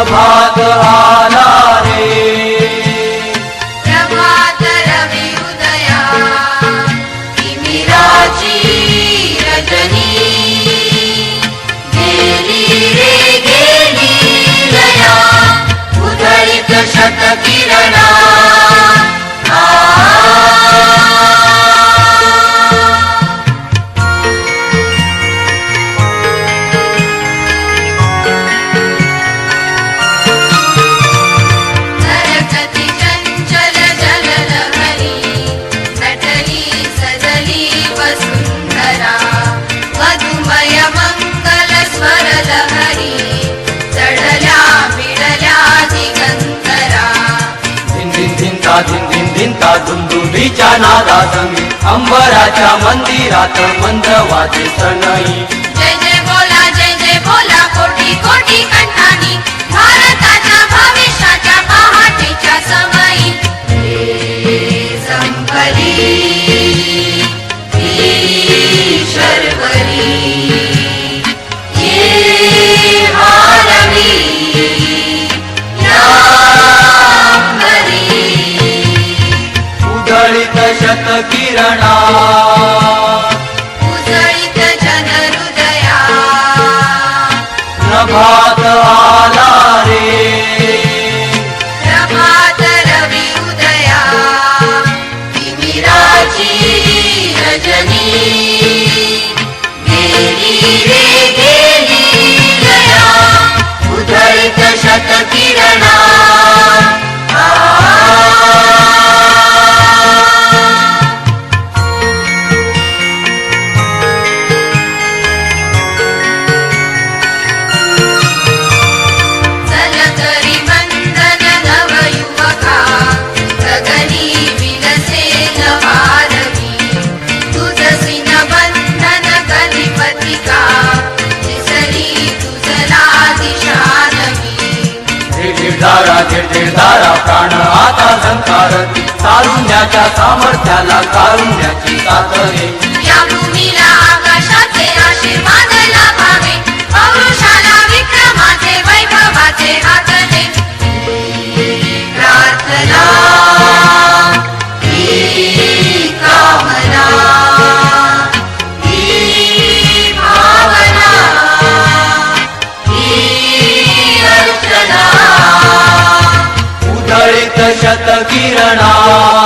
प्रभात आला रे। प्रभात रवी उदया तिमिराची रजनी। गेली रे गेली लया उधळीत शतकिरणा तुळशीच्या नादात अंबराच्या मंदिरात मंद वाजे सनई. रजनी गेली रे धिरधिरधारा धिरधिरधारा प्राण आता संकारती तारुण्याच्या सामर्थ्याला तारुण्याची कातरे. या भूमीला आकाशाचे आशीर्वाद लाभावे. पौरुषा ही अर्चना उदळित शतकिरणा